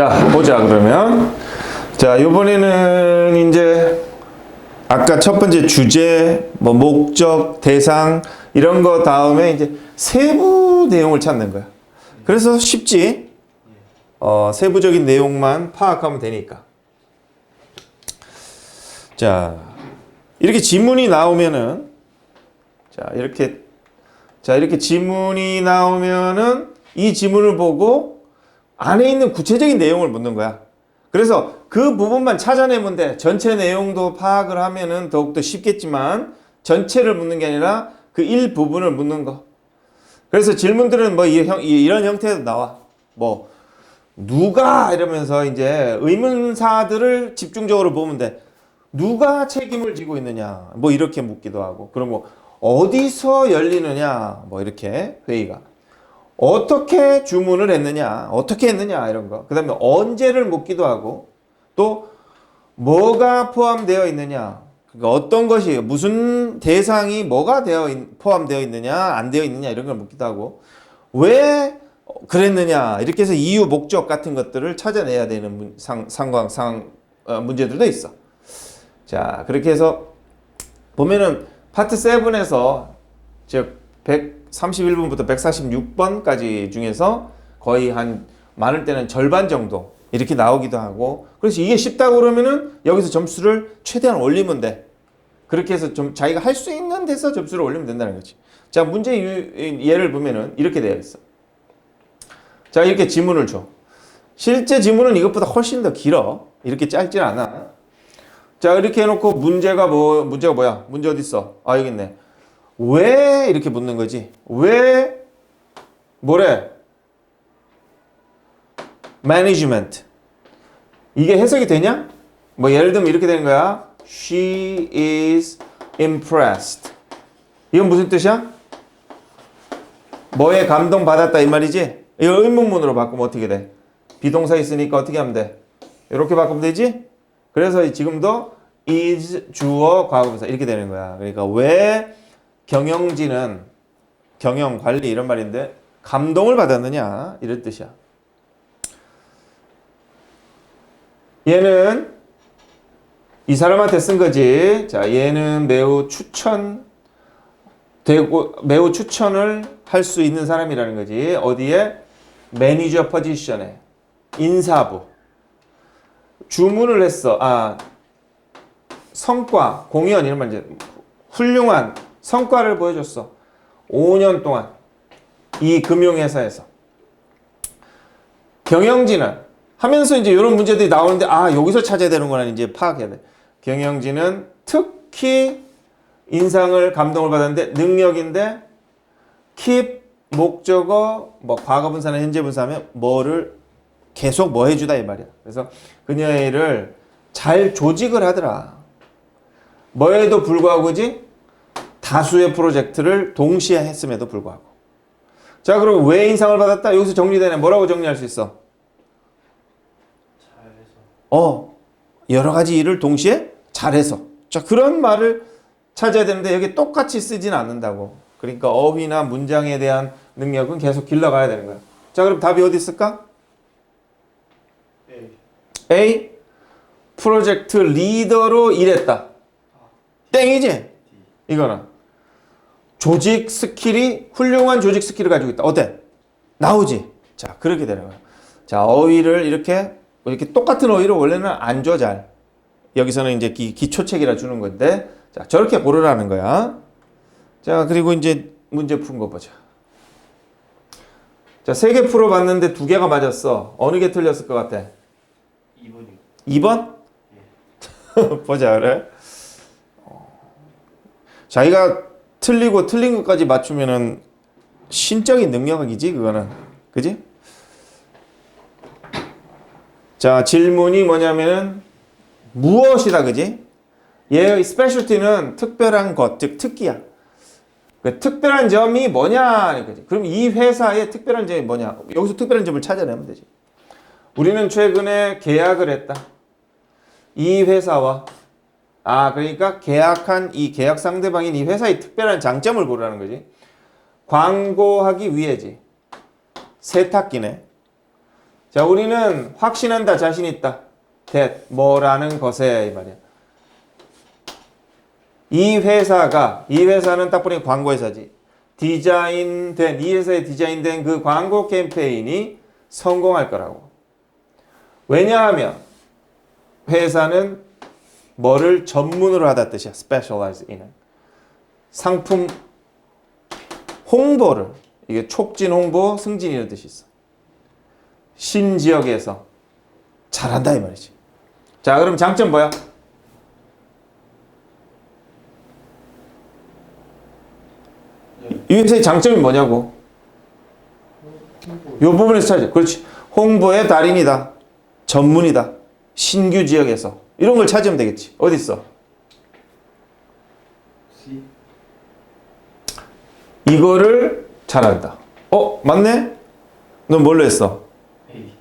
자, 보자, 그러면. 자, 이번에는 이제 아까 첫 번째 주제, 뭐 목적, 대상, 이런 거 다음에 이제 세부 내용을 찾는 거야. 그래서 쉽지? 어, 세부적인 내용만 파악하면 되니까. 자, 이렇게 지문이 나오면은, 자, 이렇게, 자, 이렇게 지문이 나오면은 이 지문을 보고 안에 있는 구체적인 내용을 묻는 거야. 그래서 그 부분만 찾아내면 돼. 전체 내용도 파악을 하면은 더욱더 쉽겠지만 전체를 묻는 게 아니라 그 일부분을 묻는 거. 그래서 질문들은 뭐 이런 형태로 나와. 뭐 누가 이러면서 이제 의문사들을 집중적으로 보면 돼. 누가 책임을 지고 있느냐. 뭐 이렇게 묻기도 하고. 그리고 뭐 어디서 열리느냐. 뭐 이렇게 회의가. 어떻게 주문을 했느냐, 어떻게 했느냐 이런 거. 그 다음에 언제를 묻기도 하고 또 뭐가 포함되어 있느냐. 그러니까 어떤 것이 무슨 대상이 뭐가 되어 있- 포함되어 있느냐, 안 되어 있느냐 이런 걸 묻기도 하고 왜 그랬느냐 이렇게 해서 이유, 목적 같은 것들을 찾아내야 되는 문- 상, 상황, 상 어, 문제들도 있어. 자 그렇게 해서 보면은 파트 7에서 즉 131번부터 146번까지 중에서 거의 한 많을 때는 절반 정도 이렇게 나오기도 하고 그래서 이게 쉽다고 그러면은 여기서 점수를 최대한 올리면 돼. 그렇게 해서 좀 자기가 할 수 있는 데서 점수를 올리면 된다는 거지. 자, 문제 유- 예를 보면은 이렇게 되어 있어. 자, 이렇게 지문을 줘. 실제 지문은 이것보다 훨씬 더 길어. 이렇게 짧진 않아. 자, 이렇게 해놓고 문제가 뭐, 문제가 뭐야? 문제 어디 있어? 아, 여기 있네. 왜 이렇게 묻는 거지? 왜 뭐래? management. 이게 해석이 되냐? 뭐 예를 들면 이렇게 되는 거야. She is impressed. 이건 무슨 뜻이야? 뭐에 감동 받았다 이 말이지? 이거 의문문으로 바꾸면 어떻게 돼? 비동사 있으니까 어떻게 하면 돼? 이렇게 바꾸면 되지? 그래서 지금도 is 주어 과거분사 이렇게 되는 거야. 그러니까 왜 경영진은 경영 관리 이런 말인데 감동을 받았느냐 이런 뜻이야. 얘는 이 사람한테 쓴 거지. 자, 얘는 매우 추천 되고 매우 추천을 할 수 있는 사람이라는 거지. 어디에 매니저 포지션에 인사부 주문을 했어. 아 성과 공연 이런 말 이제 훌륭한 성과를 보여줬어. 5년 동안 이 금융회사에서 경영진은 하면서 이제 이런 문제들이 나오는데 아 여기서 찾아야 되는구나 이제 파악해야 돼. 경영진은 특히 인상을 감동을 받았는데 능력인데 keep 목적어 뭐 과거 분사나 현재 분사하면 뭐를 계속 뭐 해주다 이 말이야. 그래서 그녀의 일을 잘 조직을 하더라. 뭐에도 불구하고지 다수의 프로젝트를 동시에 했음에도 불구하고. 자, 그럼 왜 인상을 받았다? 여기서 정리되네. 뭐라고 정리할 수 있어? 어, 여러 가지 일을 동시에 잘해서. 자, 그런 말을 찾아야 되는데 여기 똑같이 쓰진 않는다고. 그러니까 어휘나 문장에 대한 능력은 계속 길러가야 되는 거야. 자, 그럼 답이 어디 있을까? A. 프로젝트 리더로 일했다. 땡이지? 이거는. 조직 스킬이 훌륭한 조직 스킬을 가지고 있다. 어때? 나오지? 자, 그렇게 되는 거야. 자, 어휘를 이렇게 이렇게 똑같은 어휘를 원래는 안 줘 잘. 여기서는 이제 기, 기초책이라 주는 건데 자, 저렇게 고르라는 거야. 자, 그리고 이제 문제 푼 거 보자. 자, 세 개 풀어 봤는데 두 개가 맞았어. 어느 게 틀렸을 것 같아? 2번이요. 2번? 보자, 그래. 어. 자기가 틀리고 틀린 것까지 맞추면은 신적인 능력이지, 그거는. 그지? 자, 질문이 뭐냐면은 무엇이다, 그지? 얘의 스페셜티는 특별한 것, 즉 특기야. 그 특별한 점이 뭐냐, 그지? 그럼 이 회사의 특별한 점이 뭐냐? 여기서 특별한 점을 찾아내면 되지. 우리는 최근에 계약을 했다. 이 회사와 아 그러니까 계약한 이 계약 상대방인 이 회사의 특별한 장점을 보라는 거지. 광고하기 위해지. 세탁기네. 자, 우리는 확신한다, 자신 있다. that 뭐라는 것에 이 말이야. 이 회사가 이 회사는 딱 보니 광고 회사지. 디자인된 이 회사에 디자인된 그 광고 캠페인이 성공할 거라고. 왜냐하면 회사는 뭐를 전문으로 하다 뜻이야. specialize in. 상품 홍보를 이게 촉진 홍보, 승진 이런 뜻이 있어. 신지역에서 잘한다 이 말이지. 자, 그럼 장점 뭐야? 이 회사의 장점이 뭐냐고? 요 부분에서 찾아. 그렇지. 홍보의 달인이다. 전문이다. 신규 지역에서. 이런 걸 찾으면 되겠지. 어디 있어? 이거를 잘한다. 어, 맞네? 넌 뭘로 했어? A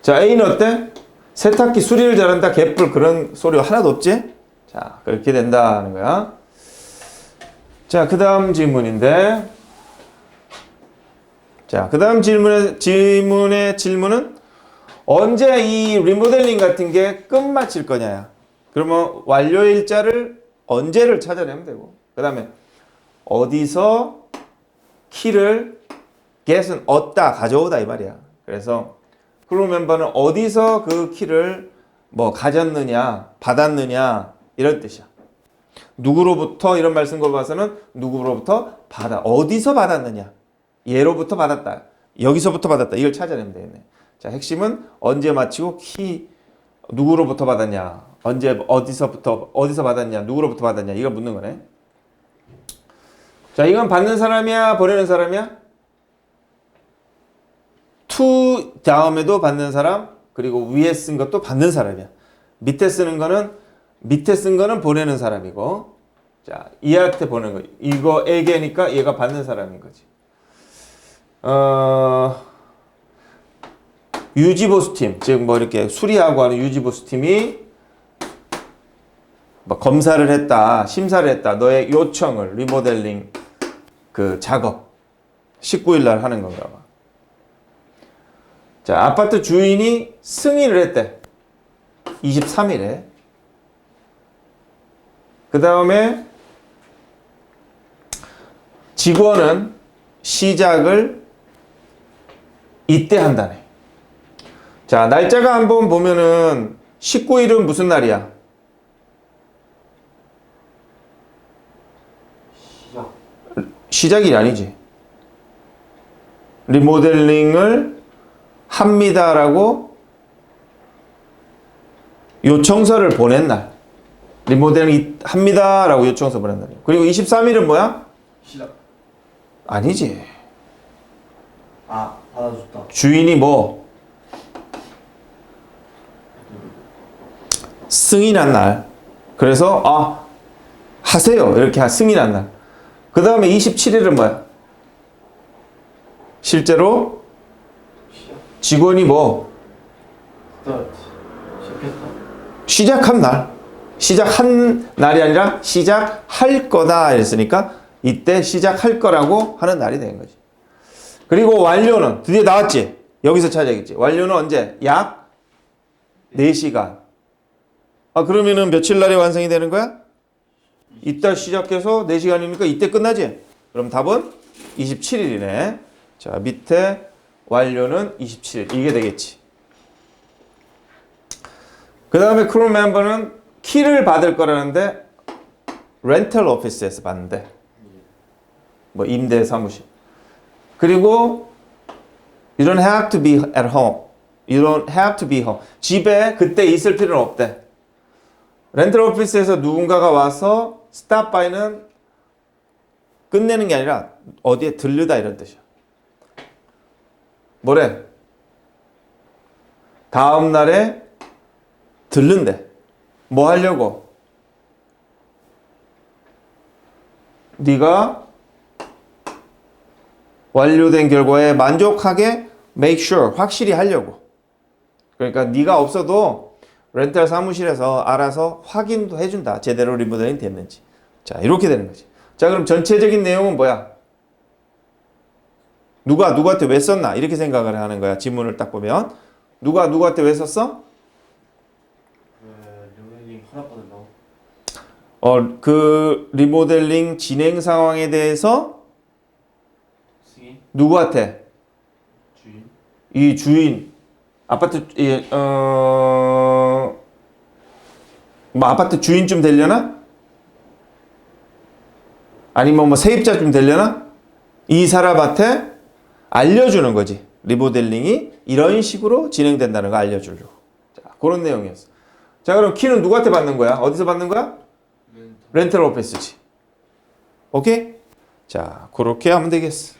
자, A는 어때? 세탁기 수리를 잘한다, 개뿔 그런 소리가 하나도 없지? 자, 그렇게 된다는 거야. 자, 그 다음 질문인데. 자, 그 다음 질문의, 질문의 질문은 언제 이 리모델링 같은 게 끝마칠 거냐야. 그러면 완료 일자를 언제를 찾아내면 되고. 그 다음에 어디서 키를 get은 얻다, 가져오다 이 말이야. 그래서 크루 멤버는 어디서 그 키를 뭐 가졌느냐, 받았느냐 이런 뜻이야. 누구로부터 이런 말쓴거 봐서는 누구로부터 받아 어디서 받았느냐, 얘로부터 받았다, 여기서부터 받았다 이걸 찾아내면 되겠네. 자 핵심은 언제 마치고 키 누구로부터 받았냐, 언제 어디서부터 어디서 받았냐, 누구로부터 받았냐 이걸 묻는 거네. 자 이건 받는 사람이야, 보내는 사람이야? to 다음에도 받는 사람 그리고 위에 쓴 것도 받는 사람이야. 밑에 쓰는 거는 밑에 쓴 거는 보내는 사람이고 자 얘한테 보내는 거 이거 에게니까 얘가 받는 사람인 거지. 어 유지보수 팀, 즉 뭐 이렇게 수리하고 하는 유지보수 팀이 뭐 검사를 했다, 심사를 했다, 너의 요청을 리모델링 그 작업 19일 날 하는 건가 봐. 자, 아파트 주인이 승인을 했대. 23일에. 그 다음에 직원은 시작을 이때 한다네. 자, 날짜가 한번 보면은 19일은 무슨 날이야? 시작 시작이 아니지. 리모델링을 합니다라고 요청서를 보낸 날. 리모델링 합니다라고 요청서 보낸 날이에요. 그리고 23일은 뭐야? 시작 아니지. 아 받아줬다 주인이 뭐 승인한 날. 그래서 아 하세요 이렇게 승인한 날. 그 다음에 27일은 뭐야? 실제로 직원이 뭐 시작한 날. 시작한 날이 아니라 시작할 거다 이랬으니까 이때 시작할 거라고 하는 날이 된 거지. 그리고 완료는 드디어 나왔지. 여기서 찾아야겠지. 완료는 언제? 약 4시간. 아 그러면은 며칠 날에 완성이 되는 거야? 이따 시작해서 4시간이니까 이때 끝나지? 그럼 답은 27일이네. 자, 밑에 완료는 27일. 이게 되겠지. 그 다음에 크루 멤버는 키를 받을 거라는데 렌털 오피스에서 받는데 뭐 임대 사무실 그리고 you don't have to be at home you don't have to be home 집에 그때 있을 필요는 없대 렌털 오피스에서 누군가가 와서 stop by는 끝내는 게 아니라 어디에 들르다 이런 뜻이야 뭐래 다음 날에 들른대 뭐 하려고? 네가 완료된 결과에 만족하게 make sure 확실히 하려고. 그러니까 네가 없어도 렌탈 사무실에서 알아서 확인도 해준다. 제대로 리모델링 됐는지. 자 이렇게 되는 거지. 자 그럼 전체적인 내용은 뭐야? 누가 누구한테 왜 썼나 이렇게 생각을 하는 거야. 지문을 딱 보면 누가 누구한테 왜 썼어? 어, 그 리모델링 진행 상황에 대해서 누구한테? 주인 이 주인 아파트 예, 어, 뭐 아파트 주인쯤 되려나? 아니면 뭐 세입자쯤 되려나? 이 사람한테 알려주는 거지. 리모델링이 이런 식으로 진행된다는 거 알려주려고. 자, 그런 내용이었어. 자, 그럼 키는 누구한테 받는 거야? 어디서 받는 거야? 렌털 오피스지. 오케이? 자, 그렇게 하면 되겠어.